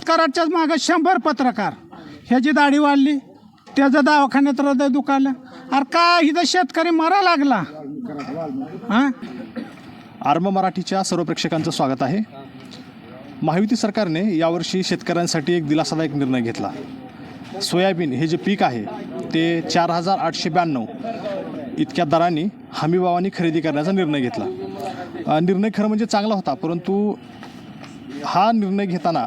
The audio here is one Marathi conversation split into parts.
शेतकऱ्याच्याच मागं शंभर पत्रकार. ह्याची दाढी वाढली त्याचं दवाखान्यात हृदय दुखालं अरे का इथं शेतकरी मरा लागला. हां? आर्म मराठीच्या सर्व प्रेक्षकांचं स्वागत आहे. महायुती सरकारने यावर्षी शेतकऱ्यांसाठी एक दिलासादायक निर्णय घेतला. सोयाबीन हे जे पीक आहे ते चार हजार आठशे ब्याण्णव इतक्या दरांनी हमीभावानी खरेदी करण्याचा निर्णय घेतला. निर्णय खरं म्हणजे चांगला होता परंतु हा निर्णय घेताना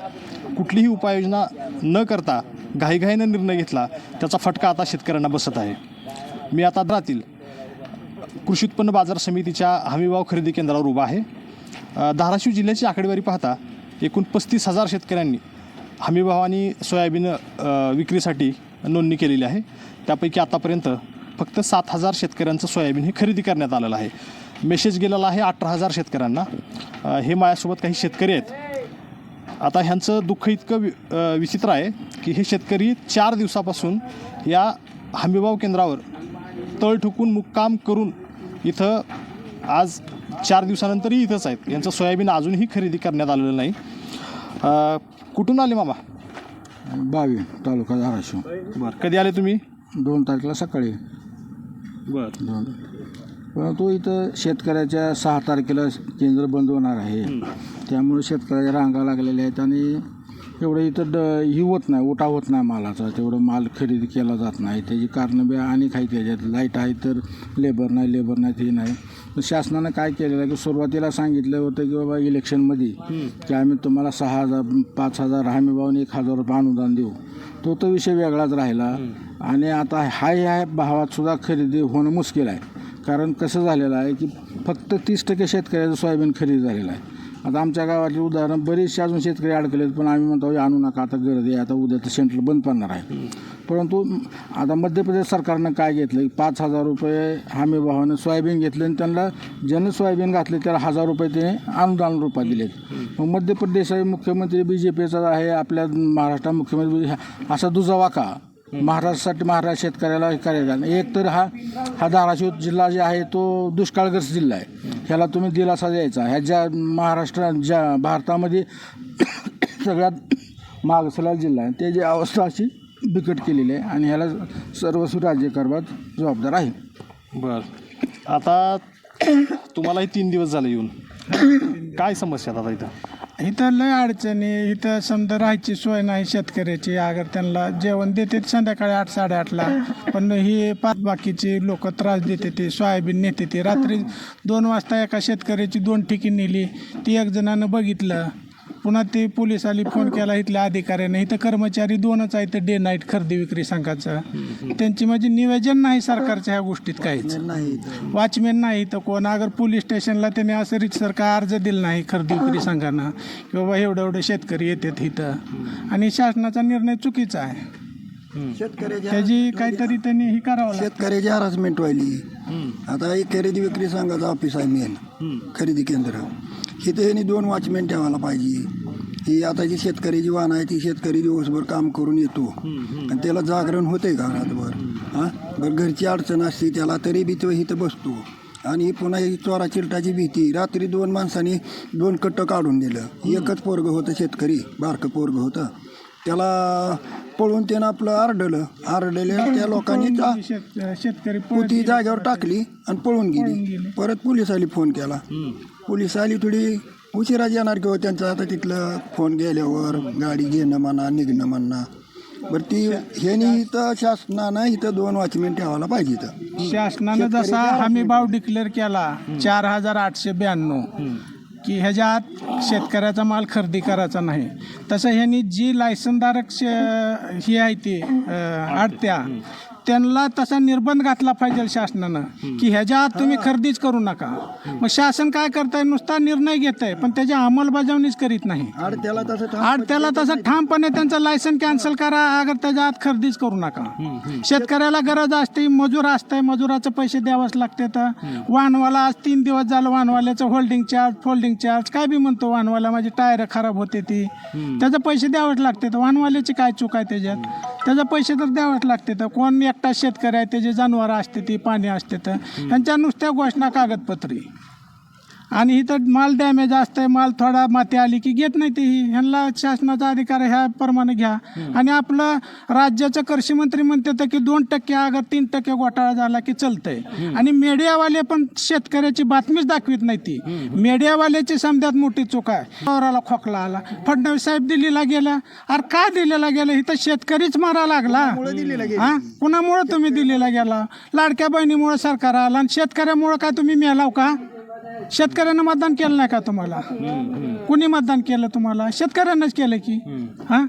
कुठलीही उपाययोजना न करता घाईघाईनं निर्णय घेतला त्याचा फटका आता शेतकऱ्यांना बसत आहे. मी आता राहतील कृषी उत्पन्न बाजार समितीच्या हमीभाव खरेदी केंद्रावर उभा आहे. धाराशिव जिल्ह्याची आकडेवारी पाहता एकूण पस्तीस हजार शेतकऱ्यांनी हमीभावानी सोयाबीन विक्रीसाठी नोंदणी केलेली आहे. त्यापैकी आतापर्यंत फक्त सात हजार शेतकऱ्यांचं सोयाबीन हे खरेदी करण्यात आलेलं आहे. मेसेज गेलेला आहे अठरा हजार शेतकऱ्यांना. हे माझ्यासोबत काही शेतकरी आहेत. आता ह्यांचं दुःख इतकं वि विचित्र आहे की हे शेतकरी चार दिवसापासून या हमीभाव केंद्रावर तळ ठोकून मुक्काम करून इथं आज चार दिवसानंतरही इथंच आहेत. यांचं सोयाबीन अजूनही खरेदी करण्यात आलेलं नाही. अ, कुठून आले मामा? बावी तालुका धाराशिव. बरं कधी आले तुम्ही? दोन तारखेला सकाळी. बरं. दोन. परंतु इथं शेतकऱ्याच्या सहा तारखेला केंद्र बंद होणार आहे. त्यामुळे शेतकऱ्याच्या रांगा लागलेल्या आहेत आणि एवढं इथं ड ही होत नाही उठा होत नाही मालाचा. तेवढं माल खरेदी केला जात नाही. त्याची कारणं बी अनेक आहेत त्याच्यात लाइट आहे तर लेबर नाही लेबर नाही ते नाही. तर शासनानं काय केलेलं आहे की सुरुवातीला सांगितलं होतं की बाबा इलेक्शनमध्ये की आम्ही तुम्हाला सहा हजार पाच हजार हमी भावाने एक हजार रुपये अनुदान देऊ. तो तो विषय वेगळाच राहिला. आणि आता हाय ह्या भावात सुद्धा खरेदी होणं मुश्किल आहे. कारण कसं झालेलं आहे की फक्त तीस टक्के शेतकऱ्याचं सोयाबीन खरेदी झालेलं आहे. आता आमच्या गावातली उदाहरण बरेचसे अजून शेतकरी अडकलेत पण आम्ही म्हणतो आणू नका आता गर्दी आहे आता उद्या तर सेंटर बंद पडणार आहे. परंतु आता मध्य प्रदेश सरकारनं काय घेतलं पाच हजार रुपये हमी भावानं सोयाबीन घेतलं आणि त्यांना ज्यानं सोयाबीन घातले त्याला हजार रुपये ते अनुदान रुपये दिलेत. मग मध्य प्रदेश मुख्यमंत्री बी जे पीचा आहे आपल्या महाराष्ट्रात मुख्यमंत्री असा दुजावा का? महाराष्ट्रासाठी महाराष्ट्र शेतकऱ्याला हे करायचा नाही. एक तर हा हा धाराशिव जिल्हा जे आहे तो दुष्काळग्रस्त जिल्हा आहे. ह्याला तुम्ही दिलासा द्यायचा. ह्या ज्या महाराष्ट्र ज्या भारतामध्ये सगळ्यात मागसला जिल्हा आहे त्याची अवस्था अशी बिकट केलेली आहे आणि ह्याला सर्वस्वी राज्यकारभार जबाबदार आहे. बरं. आता तुम्हालाही तीन दिवस झाले येऊन. काय समस्या आता इथं? इथं लय अडचणी इथं समजा राहायची सोय नाही शेतकऱ्याची अगर त्यांना जेवण देते संध्याकाळी आठ साडेआठला पण ही पाच बाकीची लोक त्रास देते ते सोयाबीन नेते ते. रात्री दोन वाजता एका शेतकऱ्याची दोन ठिकी नेली ती एक जणानं बघितलं पुन्हा ते पोलीस आली फोन केला इथल्या अधिकाऱ्याने. इथं कर्मचारी दोनच आहेत डे नाईट खरेदी विक्री संघाचं. त्यांची म्हणजे नियोजन नाही सरकारच्या ह्या गोष्टीत काहीच. वॉचमॅन नाही तर कोण. अगर पोलीस स्टेशनला त्याने असं रितसर काय अर्ज दिला नाही खरेदी विक्री संघानं की बाबा एवढे एवढे शेतकरी येतात इथं. आणि शासनाचा निर्णय चुकीचा आहे. त्याची काहीतरी त्यांनी ही करावं शेतकऱ्याची हरासमेंट व्हायली आता एक खरेदी विक्री संघाचं ऑफिस आहे मेन खरेदी केंद्र. इथं ह्यांनी दोन वॉचमॅन ठेवायला पाहिजे. ही आता जी शेतकऱ्याची वाहन आहे ती शेतकरी दिवसभर काम करून येतो. आणि त्याला जागरण होते का रातभर? हां? बरं घरची अडचण असते त्याला तरी बी तो इथं बसतो. आणि पुन्हा ही चोरा चिरटाची भीती. रात्री दोन माणसांनी दोन कट्ट काढून दिलं. एकच पोरगं होतं शेतकरी बारकं पोरगं होतं. त्याला पळून त्यानं आपलं आरडलं. आरडलं त्या लोकांनी जा- शेत शेतकरी पोती. जागेवर टाकली आणि पळून गेली. परत पोलिसाली फोन केला. पोलीस आली थोडी. उशिरा येणार किंवा त्यांचं आता तिथलं फोन गेल्यावर गाडी घेणं म्हणा निघणं म्हणा. बरं ती ह्यानी इथं शासनानं इथं दोन वॉचमॅन ठेवायला पाहिजे इथं. शासनानं जसा हमी भाव डिक्लेअर केला चार हजार आठशे ब्याण्णव. की ह्याच्यात शेतकऱ्याचा माल खरेदी करायचा नाही. तसं ह्यांनी जी लायसनधारक शे- ही आहे ती अं, आडत्या त्यांना तसा निर्बंध घातला पाहिजे शासनानं. की ह्याच्या आत तुम्ही खरेदीच करू नका. मग शासन काय करतंय? नुसता निर्णय घेत आहे पण त्याची अंमलबजावणीच करीत नाही. आणि त्याला तसं ठाम- आणि त्याला तसं ठामपणे त्यांचं लायसन कॅन्सल करा अगर त्याच्या आत खरेदीच करू नका. शेतकऱ्याला गरज असते मजूर असते मजुराचे पैसे द्यावंच लागते तर. वाहनवाला आज तीन दिवस झालं वाहनवाल्याचं होल्डिंग चार्ज फोल्डिंग चार्ज काय बी म्हणतो वाहनवाला माझी टायर खराब होते ती. त्याचे पैसे द्यावेच लागते तर वाहनवाल्याची काय चूक आहे त्याच्यात? त्याचे पैसे तर द्यावेच लागते तर. कोण एकटा शेतकरी आहे त्याचे जनावरं असते ती पाणी असते तर. यांच्या नुसत्या घोषणा कागदपत्री. आणि इथं माल डॅमेज असतंय माल थोडा माती आली की घेत नाही ते. ही ह्यांना शासनाचा अधिकार ह्या प्रमाणे घ्या. आणि आपलं राज्याचं कृषी मंत्री म्हणते की दोन टक्के अगर तीन टक्के घोटाळा झाला की चालतंय. आणि मीडियावाले पण शेतकऱ्याची बातमीच दाखवित नाही ती. मीडियावाल्याची समजात मोठी चूक आहे. पवाराला खोकला आला. फडणवीस साहेब दिल्लीला गेला. अरे का दिल्लीला गेला? इथं शेतकरीच मारा लागला. हा? कुणामुळे तुम्ही दिल्लीला गेला? लाडक्या बहिणीमुळे सरकार आला आणि शेतकऱ्यामुळे काय तुम्ही मेलाव का? शेतकऱ्यांना मतदान केलं नाही का तुम्हाला? कुणी मतदान केलं तुम्हाला? शेतकऱ्यांनाच केलं की? हा?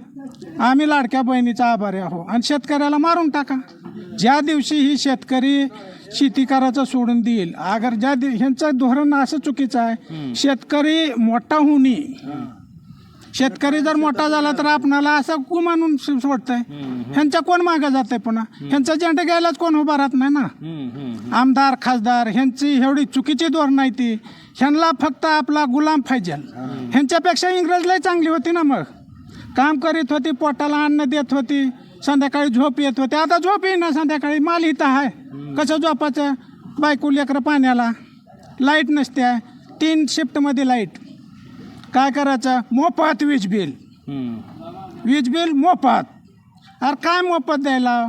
आम्ही लाडक्या बहिणीचा आभारी आहो. आणि शेतकऱ्याला मारून टाका. ज्या दिवशी ही शेतकरी शेती करायचं सोडून देईल अगर ज्या दिव ह्यांचं धोरण असं चुकीचं आहे शेतकरी मोठा होणे शेतकरी जर मोठा झाला तर आपणाला असं कु स- सोडतंय. ह्यांच्या कोण मागं जाते पुन्हा? ह्यांचा झेंडा घ्यायलाच कोण उभा राहत नाही ना? आमदार खासदार ह्यांची एवढी चुकीची धोरण नाही ती. ह्यांना फक्त आपला गुलाम पाहिजे. ह्यांच्यापेक्षा इंग्रजलाही चांगली होती ना मग. काम करीत होती पोटाला अन्न देत होती संध्याकाळी झोप येत होती. आता झोप येईना संध्याकाळी. माल इथं आहे. कसं झोपाचं बायको लेकरं पाण्याला. लाइट नसते तीन शिफ्टमध्ये लाइट. काय करायचं? मोफत वीज बिल. वीज बिल मोफत. अरे काय मोफत द्यायला?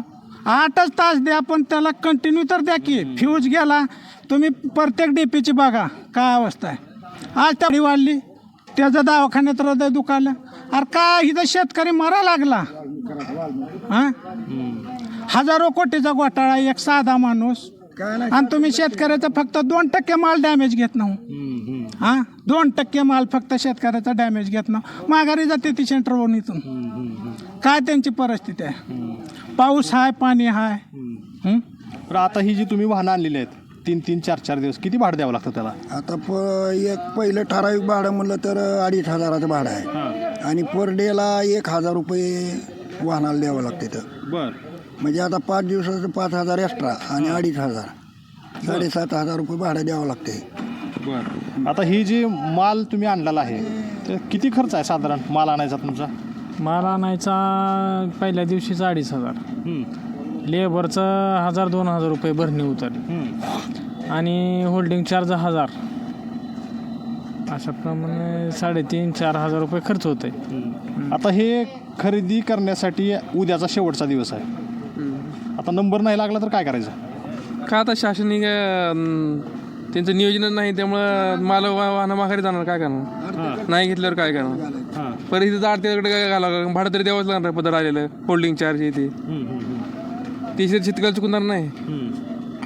आठच तास द्या पण त्याला कंटिन्यू तर द्या की. फ्यूज गेला तुम्ही प्रत्येक डीपीची बघा काय अवस्था आहे. आज तेवढी वाढली. त्याचं दवाखान्यात हृदय दुखालं अरे काय इथं शेतकरी मरा लागला. हां? हजारो कोटीचा घोटाळा एक साधा माणूस. आणि तुम्ही शेतकऱ्याचा फक्त दोन टक्के माल डॅमेज घेत नाही. हा? दोन टक्के माल फक्त शेतकऱ्याचा डॅमेज घेत ना. माघारी जाते ती सेंटरवरून इथून. काय त्यांची परिस्थिती आहे? पाऊस आहे पाणी आहे? तर आता ही जी तुम्ही वाहनं आणलेली आहेत तीन तीन चार चार दिवस किती भाडं द्यावं लागतं त्याला? आता प एक पहिलं ठराविक भाडं म्हणलं तर अडीच हजाराचं भाडं आहे. आणि पर डेला एक हजार रुपये वाहनाला द्यावं लागते तर बर. म्हणजे आता पाच दिवसाचं पाच हजार एक्स्ट्रा आणि अडीच हजार. साडेसात हजार रुपये भाडं द्यावं लागते बर. आता ही जी माल तुम्ही आणलेला आहे तर किती खर्च आहे साधारण माल आणायचा तुमचा? माल आणायचा पहिल्या दिवशीचा अडीच हजार. लेबरचं हजार दोन हजार रुपये भरणी उतरली. आणि होल्डिंग चार्ज हजार. अशा प्रमाणे साडेतीन चार हजार रुपये खर्च होत आहे आता हे खरेदी करण्यासाठी उद्याचा शेवटचा दिवस आहे. आता नंबर नाही लागला तर काय करायचं? का आता शासनिक अं, त्यांचं नियोजनच नाही त्यामुळं माल वा- वाहनं माघारी जाणार काय करणार? नाही घेतल्यावर काय करणार? परिस्थिती आडत्याकडे काय घालावं भाडं तरी द्यावंच लागणार पदर आलेलं होल्डिंग चार्ज हे ते. ते शेत- शेतकऱ्याला चुकणार नाही.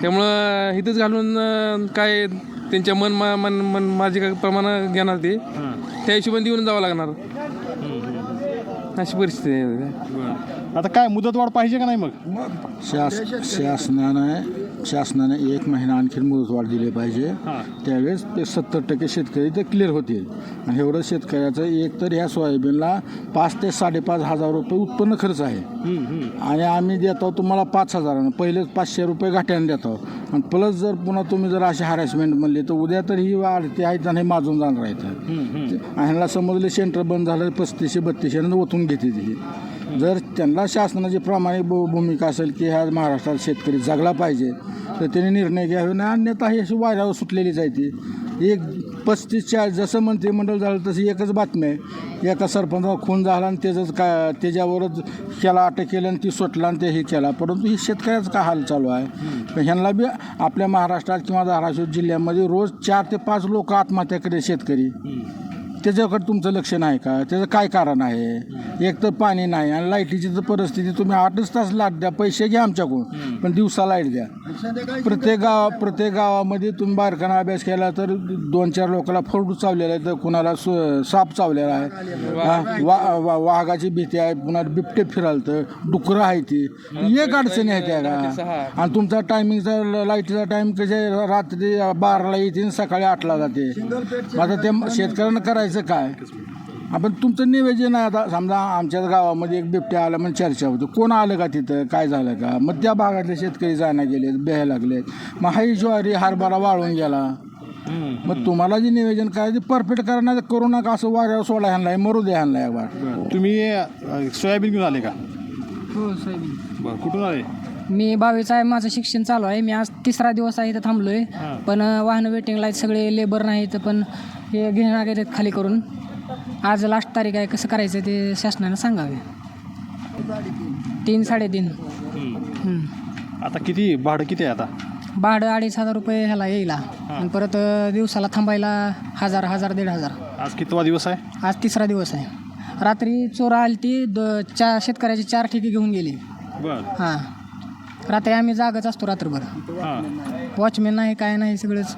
त्यामुळं इथंच घालून अं, काय त्यांच्या मन मा- मन मन माझे काय प्रमाणे घेणार ते त्या हिशोबाने देऊन जावं लागणार. अशी परिस्थिती आहे. आता काय मुदतवाढ पाहिजे का नाही मग शास शासनाने शासनाने एक महिना आणखी मुदतवाढ दिली पाहिजे. त्यावेळेस ते सत्तर टक्के शेतकरी ते क्लिअर होतील. आणि एवढं शेतकऱ्याचं एक तर ह्या सोयाबीनला पाच ते साडेपाच हजार रुपये उत्पन्न खर्च आहे. आणि आम्ही देतो तुम्हाला पाच हजारानं. पहिलेच पाचशे रुपये घाट्यानं देतो आणि प्लस जर पुन्हा तुम्ही जर अशी हॅरेसमेंट म्हणली तर उद्या तर ही वाढते आहेत आणि हे माजून जाणार आहेत. ह्यांना समजले सेंटर बंद झालं पस्तीसशे बत्तीसशे ओतून घेते ती जर त्यांना शासनाची प्रामाणिक भू- भूमिका असेल की ह्या महाराष्ट्रात शेतकरी जगला पाहिजे तर त्यांनी निर्णय घ्यावे नाही अन्यथा ही अशी वाऱ्यावर सुटलेली जायती एक पस्तीस चाळीस जसं मंत्रिमंडळ झालं तशी एकच बातमी आहे. एका सरपंचा खून झाला आणि त्याचंच का त्याच्यावरच त्याला अटक केलं आणि ती सुटला आणि ते हे केला. परंतु ही शेतकऱ्याचं का हाल चालू आहे ह्यांना बी आपल्या महाराष्ट्रात किंवा धाराशिव जिल्ह्यामध्ये रोज चार ते पाच लोक आत्महत्या करे शेतकरी. त्याच्याकडे तुमचं लक्ष नाही का? त्याचं काय कारण आहे? एक तर पाणी नाही आणि लाईटीची तर परिस्थिती तुम्ही आठच तास लाइट द्या पैसे घ्या आमच्याकडून पण दिवसा लाइट द्या. प्रत्येक गाव प्रत्येक गावामध्ये तुम्ही बारकाना अभ्यास केला तर दोन चार लोकांना फोडू चावलेला आहे तर कुणाला सु- साप चावलेला आहे. हा, वा- वा- वाघाची भीती आहे पुन्हा बिबटे फिरालतं डुकरं आहे ती. एक अडचणी आहे त्या का आणि तुमचा टायमिंगचा लाईटीचा टाइम कसे रात्री बाराला येते आणि सकाळी आठला जाते. आता ते शेतकऱ्यांना करायचं काय? आपण तुमचं नियोजन आहे आता. समजा आमच्याच गावामध्ये एक बिबट्या आला म्हणजे चर्चा होती. कोण आलं का तिथं? काय झालं का? मग त्या भागातले शेतकरी जाण्या गेलेत बेह लागलेत. मग हा ज्वारी हरभरा वाळून गेला. मग तुम्हाला जे नियोजन करायचं परफेक्ट करण्याचं करू नका असं वाऱ्यावर सोडा ह्यांना. मरू द्या ह्यांना एक वाट तुम्ही सोयाबीन घेऊन आले का? हो साहेब बरं कुठून आले? मी बावीचा आहे माझं शिक्षण चालू आहे. मी आज तिसरा दिवस आहे इथं थांबलो आहे पण वाहनं वेटिंगला आहेत सगळे लेबर नाहीत पण हे घेणार आहेत खाली करून. आज लास्ट तारीख आहे कसं करायचं ते शासनानं सांगावे. तीन साडेतीन. आता किती भाडं किती आहे आता? भाडं अडीच हजार रुपये ह्याला येईल आणि परत दिवसाला थांबायला हजार हजार दीड हजार. आज कितवा दिवस आहे? आज तिसरा दिवस आहे. रात्री चोरा आली ती द चार शेतकऱ्याची चार ठिकी घेऊन गेली. हां. रात्री आम्ही जागच असतो रात्रभर. हां. वॉचमॅन नाही काय नाही सगळंच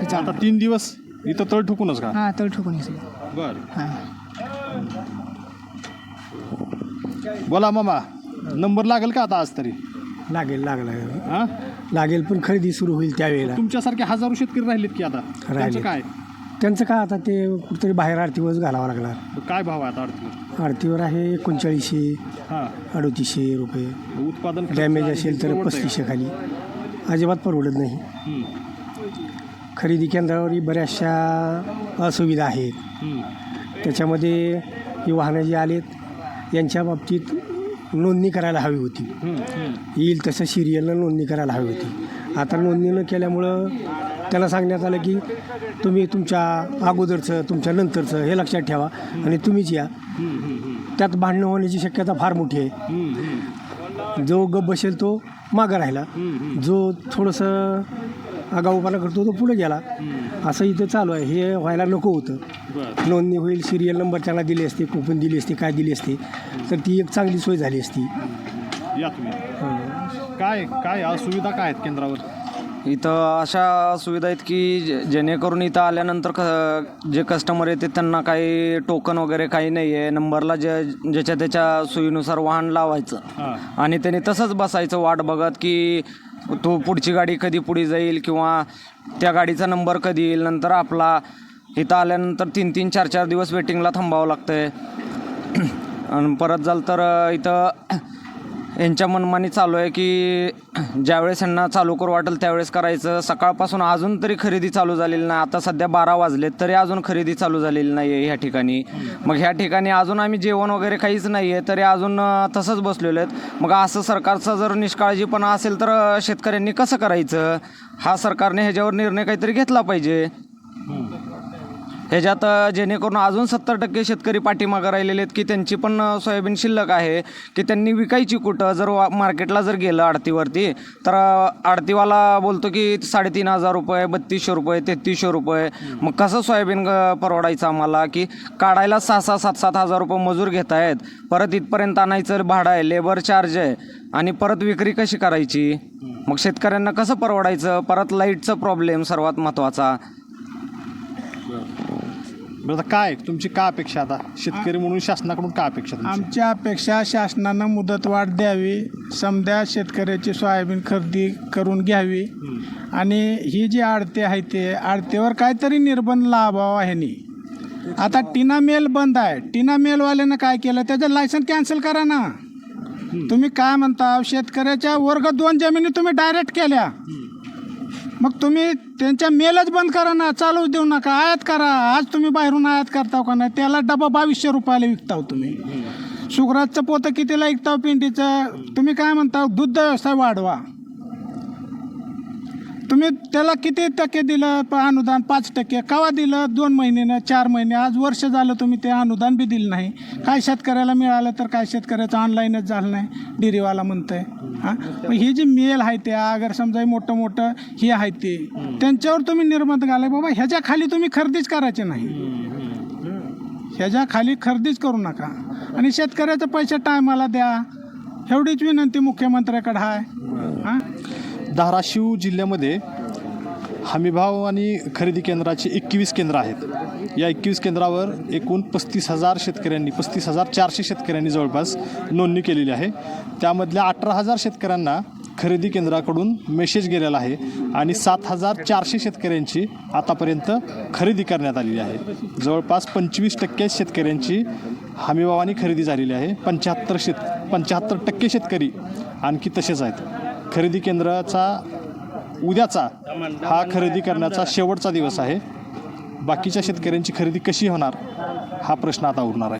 हे आता तीन दिवस इथं तळ ठोकूनच का? हां तळ ठोकून हे सगळं बर. हां. बोला मामा नंबर लागेल का आता आज तरी? लागेल लागला हां? लागेल पण खरेदी सुरू होईल त्यावेळेला. तुमच्यासारखे हजारो शेतकरी राहिलेत की आता? त्यांचं राहिले. काय? त्यांचं काय आता ते कुठेतरी बाहेर आरतीवरच घालावं लागणार. काय भाव आहे आता अडतीवर आरतीवर आहे एकोणचाळीसशे हां. अडोतीसशे रुपये. उत्पादन खर्च डॅमेज असेल तर परवडतंय का? पस्तीसशे खाली. अजिबात परवडत नाही. खरेदी केंद्रावरही बऱ्याचशा असुविधा आहेत. त्याच्यामध्ये ही वाहनं जी आलेत यांच्या बाबतीत नोंदणी करायला हवी होती. येईल तसं सिरियलनं नोंदणी करायला हवी होती. आता नोंदणी न केल्यामुळं त्याला सांगण्यात आलं की तुम्ही तुमच्या अगोदरचं तुमच्या नंतरचं हे लक्षात ठेवा आणि तुम्हीच या. त्यात भांडणं होण्याची शक्यता फार मोठी आहे. जो गप बसेल तो मागं राहिला. जो थोडंसं आगाऊपणा करतो तो पुढे गेला. असं इथं चालू आहे. हे व्हायला नको होतं. नोंदणी होईल सिरियल नंबर त्यांना दिली असते कुपन दिली असते काय दिली असते. तर ती एक चांगली सोय झाली असती. या तुम्ही. काय काय असुविधा काय आहेत केंद्रावर? इथं अशा सुविधा आहेत की जे- जेणेकरून इथं आल्यानंतर क जे कस्टमर येते त्यांना काही टोकन वगैरे काही नाही आहे. नंबरला जे ज्याच्या त्याच्या सोयीनुसार वाहन लावायचं. आणि त्याने तसंच बसायचं वाट बघत की तो पुढची गाडी कधी पुढे जाईल किंवा त्या गाडीचा नंबर कधी येईल. नंतर आपला इथं आल्यानंतर तीन तीन चार चार दिवस वेटिंगला थांबावं लागतंय. आणि परत झालं तर इथं यांच्या मनमानी चालू आहे की ज्यावेळेस यांना चालू करू वाटेल त्यावेळेस करायचं. सकाळपासून अजून तरी खरेदी चालू झालेली नाही. आता सध्या बारा वाजलेत तरी अजून खरेदी चालू झालेली नाही आहे ह्या ठिकाणी. मग ह्या ठिकाणी अजून आम्ही जेवण वगैरे काहीच नाही आहे तरी अजून तसंच बसलेलो आहेत. मग असं सरकारचं जर निष्काळजीपणा असेल तर शेतकऱ्यांनी कसं करायचं? हा सरकारने ह्याच्यावर निर्णय काहीतरी घेतला पाहिजे. ह्याच्यात जेणेकरून अजून सत्तर टक्के शेतकरी पाठीमागं राहिलेले आहेत की त्यांची पण सोयाबीन शिल्लक आहे की त्यांनी विकायची कुठं जर वा मार्केटला जर गेलं आडतीवरती तर आडतीवाला बोलतो की साडेतीन हजार रुपये बत्तीसशे रुपये तेहतीसशे रुपये. मग कसं सोयाबीन परवडायचं आम्हाला की काढायला सहा सहा सात सात हजार रुपये मजूर घेत आहेत परत इथपर्यंत आणायचं भाडं आहे लेबर चार्ज आहे आणि परत विक्री कशी करायची? मग शेतकऱ्यांना कसं परवडायचं? परत लाईटचं प्रॉब्लेम सर्वात महत्त्वाचा बरं आता काय? तुमची का अपेक्षा आता? शेतकरी म्हणून शासनाकडून का अपेक्षा तुमची? अपेक्षा शासनानं मुदतवाढ द्यावी समद्या शेतकऱ्याची सोयाबीन खरेदी करून घ्यावी. आणि ही जी आडते आहे ते आडतेवर काहीतरी निर्बंध लावावा ह्यानी. आता टीना मेल बंद आहे. टीना मेलवाल्यानं काय केलं? त्याचं लायसन कॅन्सल करा ना. तुम्ही काय म्हणता? शेतकऱ्याच्या वर्ग दोन जमिनी तुम्ही डायरेक्ट केल्या. मग तुम्ही त्यांच्या मेलच बंद करा ना चालू देऊ नका आयात करा. आज तुम्ही बाहेरून आयात करताव का नाही? त्याला डबा बावीसशे रुपयाला विकताव तुम्ही. सुगराजचं पोतं कितीला विकताव पिंडीचं? तुम्ही काय म्हणता दुग्ध व्यवसाय वाढवा. तुम्ही त्याला किती टक्के दिलं? प- अनुदान पाच टक्के. कवा दिलं? दोन महिन्यानं चार महिने. आज वर्ष झालं तुम्ही ते अनुदान बी दिलं नाही. काय शेतकऱ्याला मिळालं तर काय शेतकऱ्याचं ऑनलाईनच झालं नाही डिरीवाला म्हणतंय. हां? मग ही जी मेल आहे ते अगर समजा हे मोठं मोठं हे आहे ते त्यांच्यावर तुम्ही निर्बंध घालाय. बाबा ह्याच्या खाली तुम्ही खरेदीच करायची नाही. ह्याच्या खाली खरेदीच करू नका. आणि शेतकऱ्याचं पैसे टायमाला द्या. एवढीच विनंती मुख्यमंत्र्याकडे आहे हां? धाराशिव जिल्ह्यामध्ये हमीभाव आणि खरेदी केंद्राचे एकवीस केंद्र आहेत. या एकवीस केंद्रावर एकूण पस्तीस हजार शेतकऱ्यांनी पस्तीस हजार चारशे शेतकऱ्यांनी जवळपास नोंदणी केलेली आहे. त्यामधल्या अठरा हजार शेतकऱ्यांना खरेदी केंद्राकडून मेसेज गेलेला आहे आणि सात हजार चारशे शेतकऱ्यांची आतापर्यंत खरेदी करण्यात आलेली आहे. जवळपास पंचवीस टक्के शेतकऱ्यांची हमीभावाने खरेदी झालेली आहे. पंच्याहत्तर शेत पंच्याहत्तर टक्के शेतकरी आणखी तसेच आहेत. खरेदी केंद्राचा उद्याचा हा खरेदी करण्याचा शेवटचा दिवस आहे. बाकीच्या शेतकऱ्यांची खरेदी कशी होणार हा प्रश्न आता उरणार आहे.